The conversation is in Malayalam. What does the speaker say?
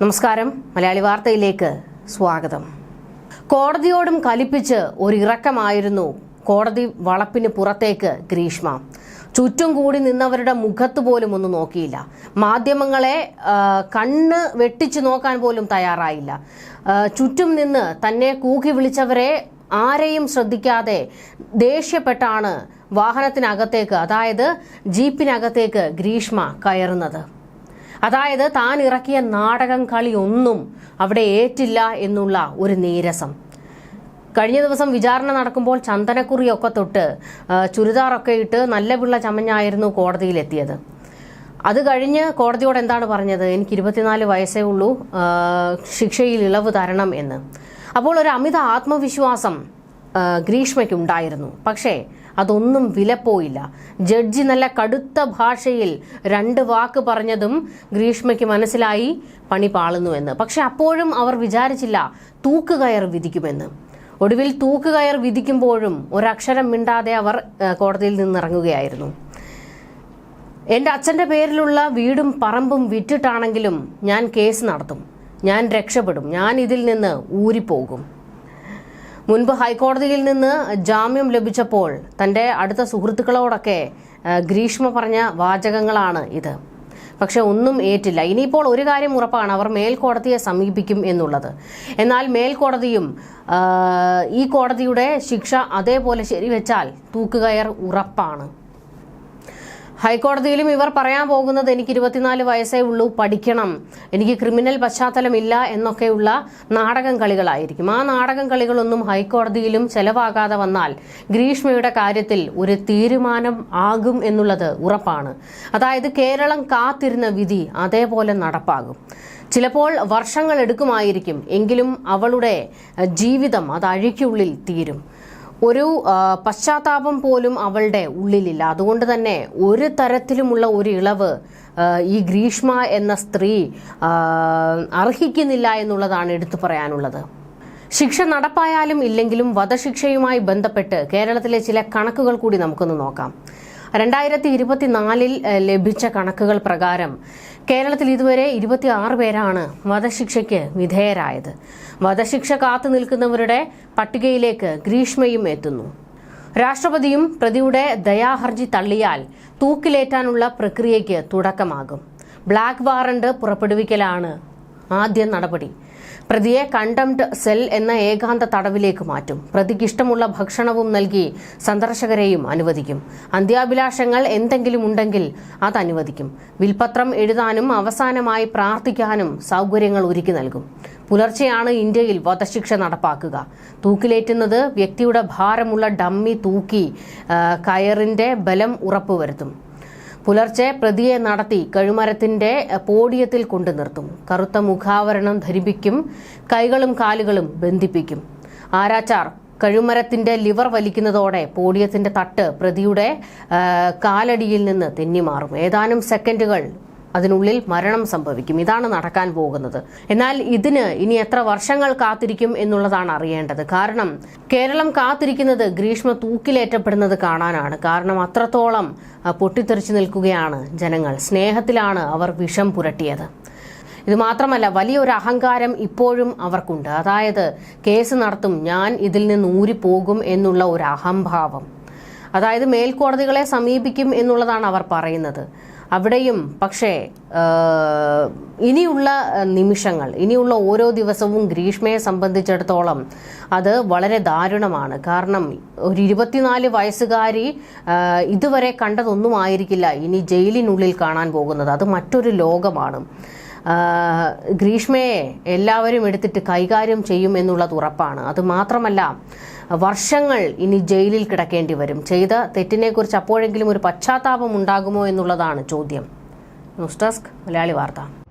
നമസ്കാരം. മലയാളി വാർത്തയിലേക്ക് സ്വാഗതം. കോടതിയോടും കലിപ്പിച്ച് ഒരിറക്കമായിരുന്നു കോടതി വളപ്പിന് പുറത്തേക്ക് ഗ്രീഷ്മ. ചുറ്റും കൂടി നിന്നവരുടെ മുഖത്ത് പോലും ഒന്ന് നോക്കിയില്ല. മാധ്യമങ്ങളെ കണ്ണ് വെട്ടിച്ചു നോക്കാൻ പോലും തയ്യാറായില്ല. ചുറ്റും നിന്ന് തന്നെ കൂക്കി വിളിച്ചവരെ ആരെയും ശ്രദ്ധിക്കാതെ ദേഷ്യപ്പെട്ടാണ് വാഹനത്തിനകത്തേക്ക് അതായത് ജീപ്പിനകത്തേക്ക് ഗ്രീഷ്മ കയറുന്നത്. അതായത് താൻ ഇറക്കിയ നാടകം കളി ഒന്നും അവിടെ ഏറ്റില്ല എന്നുള്ള ഒരു നീരസം. കഴിഞ്ഞ ദിവസം വിചാരണ നടക്കുമ്പോൾ ചന്ദനക്കുറിയൊക്കെ തൊട്ട് ചുരിദാറൊക്കെ ഇട്ട് നല്ല പിള്ള ചമഞ്ഞായിരുന്നു കോടതിയിലെത്തിയത്. അത് കഴിഞ്ഞ് കോടതിയോട് എന്താണ് പറഞ്ഞത്? എനിക്ക് ഇരുപത്തിനാല് വയസ്സേ ഉള്ളൂ ശിക്ഷയിൽ ഇളവ് തരണം എന്ന്. അപ്പോൾ ഒരു അമിത ആത്മവിശ്വാസം ഗ്രീഷ്മയ്ക്കുണ്ടായിരുന്നു. പക്ഷേ അതൊന്നും വിലപ്പോയില്ല. ജഡ്ജി നല്ല കടുത്ത ഭാഷയിൽ രണ്ട് വാക്ക് പറഞ്ഞതും ഗ്രീഷ്മയ്ക്ക് മനസ്സിലായി പണി പാളുന്നുവെന്ന്. പക്ഷെ അപ്പോഴും അവർ വിചാരിച്ചില്ല തൂക്കുകയർ വിധിക്കുമെന്ന്. ഒടുവിൽ തൂക്കുകയർ വിധിക്കുമ്പോഴും ഒരക്ഷരം മിണ്ടാതെ അവർ കോടതിയിൽ നിന്നിറങ്ങുകയായിരുന്നു. എന്റെ അച്ഛന്റെ പേരിലുള്ള വീടും പറമ്പും വിറ്റിട്ടാണെങ്കിലും ഞാൻ കേസ് നടത്തും. ഞാൻ രക്ഷപ്പെടും. ഞാൻ ഇതിൽ നിന്ന് ഊരിപ്പോകും. മുൻപ് ഹൈക്കോടതിയിൽ നിന്ന് ജാമ്യം ലഭിച്ചപ്പോൾ തന്റെ അടുത്ത സുഹൃത്തുക്കളോടൊക്കെ ഗ്രീഷ്മ പറഞ്ഞ വാചകങ്ങളാണ് ഇത്. പക്ഷെ ഒന്നും ഏറ്റില്ല. ഇനിയിപ്പോൾ ഒരു കാര്യം ഉറപ്പാണ് അവർ മേൽക്കോടതിയെ സമീപിക്കും എന്നുള്ളത്. എന്നാൽ മേൽക്കോടതിയും ഈ കോടതിയുടെ ശിക്ഷ അതേപോലെ ശരിവെച്ചാൽ തൂക്കുകയർ ഉറപ്പാണ്. ഹൈക്കോടതിയിലും ഇവർ പറയാൻ പോകുന്നത് എനിക്ക് ഇരുപത്തിനാല് വയസ്സേ ഉള്ളൂ പഠിക്കണം. എനിക്ക് ക്രിമിനൽ പശ്ചാത്തലമില്ല എന്നൊക്കെയുള്ള നാടകം കളികളായിരിക്കും. ആ നാടകം കളികളൊന്നും ഹൈക്കോടതിയിലും ചെലവാകാതെ വന്നാൽ ഗ്രീഷ്മയുടെ കാര്യത്തിൽ ഒരു തീരുമാനം ആകും എന്നുള്ളത് ഉറപ്പാണ്. അതായത് കേരളം കാത്തിരുന്ന വിധി അതേപോലെ നടപ്പാകും. ചിലപ്പോൾ വർഷങ്ങൾ എടുക്കുമായിരിക്കും എങ്കിലും അവളുടെ ജീവിതം അത് അഴിക്കുള്ളിൽ തീരും. ഒരു പശ്ചാത്താപം പോലും അവളുടെ ഉള്ളിലില്ല. അതുകൊണ്ട് തന്നെ ഒരു തരത്തിലുമുള്ള ഒരു ഇളവ് ഈ ഗ്രീഷ്മ എന്ന സ്ത്രീ അർഹിക്കുന്നില്ല എന്നുള്ളതാണ് എടുത്തു പറയാനുള്ളത്. ശിക്ഷ നടപ്പായാലും ഇല്ലെങ്കിലും വധശിക്ഷയുമായി ബന്ധപ്പെട്ട് കേരളത്തിലെ ചില കണക്കുകൾ കൂടി നമുക്കൊന്ന് നോക്കാം. രണ്ടായിരത്തി ഇരുപത്തിനാലിൽ ലഭിച്ച കണക്കുകൾ പ്രകാരം കേരളത്തിൽ ഇതുവരെ ഇരുപത്തി ആറ് പേരാണ് വധശിക്ഷയ്ക്ക് വിധേയരായത്. വധശിക്ഷ കാത്തു നിൽക്കുന്നവരുടെ പട്ടികയിലേക്ക് ഗ്രീഷ്മയും എത്തുന്നു. രാഷ്ട്രപതിയും പ്രതിയുടെ ദയാഹർജി തള്ളിയാൽ തൂക്കിലേറ്റാനുള്ള പ്രക്രിയയ്ക്ക് തുടക്കമാകും. ബ്ലാക്ക് വാറണ്ട് പുറപ്പെടുവിക്കലാണ് ആദ്യ നടപടി. പ്രതിയെ കണ്ടംഡ് സെൽ എന്ന ഏകാന്ത തടവിലേക്ക് മാറ്റും. പ്രതിക്ക് ഇഷ്ടമുള്ള ഭക്ഷണവും നൽകി സന്ദർശകരെയും അനുവദിക്കും. അന്ത്യാഭിലാഷങ്ങൾ എന്തെങ്കിലും ഉണ്ടെങ്കിൽ അത് അനുവദിക്കും. വിൽപത്രം എഴുതാനും അവസാനമായി പ്രാർത്ഥിക്കാനും സൗകര്യങ്ങൾ ഒരുക്കി നൽകും. പുലർച്ചെയാണ് ഇന്ത്യയിൽ വധശിക്ഷ നടപ്പാക്കുക. തൂക്കിലേറ്റുന്നത് വ്യക്തിയുടെ ഭാരമുള്ള ഡമ്മി തൂക്കി കയറിന്റെ ബലം ഉറപ്പുവരുത്തും. പുലർച്ചെ പ്രതിയെ നടത്തി കഴുമരത്തിന്റെ പോഡിയത്തിൽ കൊണ്ടു നിർത്തും. കറുത്ത മുഖാവരണം ധരിപ്പിക്കും കൈകളും കാലുകളും ബന്ധിപ്പിക്കും. ആരാച്ചാർ കഴുമരത്തിന്റെ ലിവർ വലിക്കുന്നതോടെ പോഡിയത്തിന്റെ തട്ട് പ്രതിയുടെ കാലടിയിൽ നിന്ന് തെന്നിമാറും. ഏതാനും സെക്കൻഡുകൾ അതിനുള്ളിൽ മരണം സംഭവിക്കും. ഇതാണ് നടക്കാൻ പോകുന്നത്. എന്നാൽ ഇതിന് ഇനി എത്ര വർഷങ്ങൾ കാത്തിരിക്കും എന്നുള്ളതാണ് അറിയേണ്ടത്. കാരണം കേരളം കാത്തിരിക്കുന്നത് ഗ്രീഷ്മ തൂക്കിലേറ്റപ്പെടുന്നത് കാണാനാണ്. കാരണം അത്രത്തോളം പൊട്ടിത്തെറിച്ചു നിൽക്കുകയാണ് ജനങ്ങൾ. സ്നേഹത്തിലാണ് അവർ വിഷം പുരട്ടിയത്. ഇത് മാത്രമല്ല വലിയൊരു അഹങ്കാരം ഇപ്പോഴും അവർക്കുണ്ട്. അതായത് കേസ് നടത്തും ഞാൻ ഇതിൽ നിന്ന് ഊരിപ്പോകും എന്നുള്ള ഒരു അഹംഭാവം. അതായത് മേൽക്കോടതികളെ സമീപിക്കും എന്നുള്ളതാണ് അവർ പറയുന്നത്. അവിടെയും പക്ഷേ ഇനിയുള്ള നിമിഷങ്ങൾ ഇനിയുള്ള ഓരോ ദിവസവും ഗ്രീഷ്മയെ സംബന്ധിച്ചിടത്തോളം അത് വളരെ ദാരുണമാണ്. കാരണം ഒരു ഇരുപത്തിനാല് വയസ്സുകാരി ഇതുവരെ കണ്ടതൊന്നും ആയിരിക്കില്ല ഇനി ജയിലിനുള്ളിൽ കാണാൻ പോകുന്നത്. അത് മറ്റൊരു ലോകമാണ്. ഗ്രീഷ്മയെ എല്ലാവരും എടുത്തിട്ട് കൈകാര്യം ചെയ്യും എന്നുള്ളത് ഉറപ്പാണ്. അത് മാത്രമല്ല വർഷങ്ങൾ ഇനി ജയിലിൽ കിടക്കേണ്ടി വരും. ചെയ്ത തെറ്റിനെക്കുറിച്ച് അപ്പോഴെങ്കിലും ഒരു പശ്ചാത്താപം ഉണ്ടാകുമോ എന്നുള്ളതാണ് ചോദ്യം. ന്യൂസ് ഡെസ്ക് മലയാളി വാർത്ത.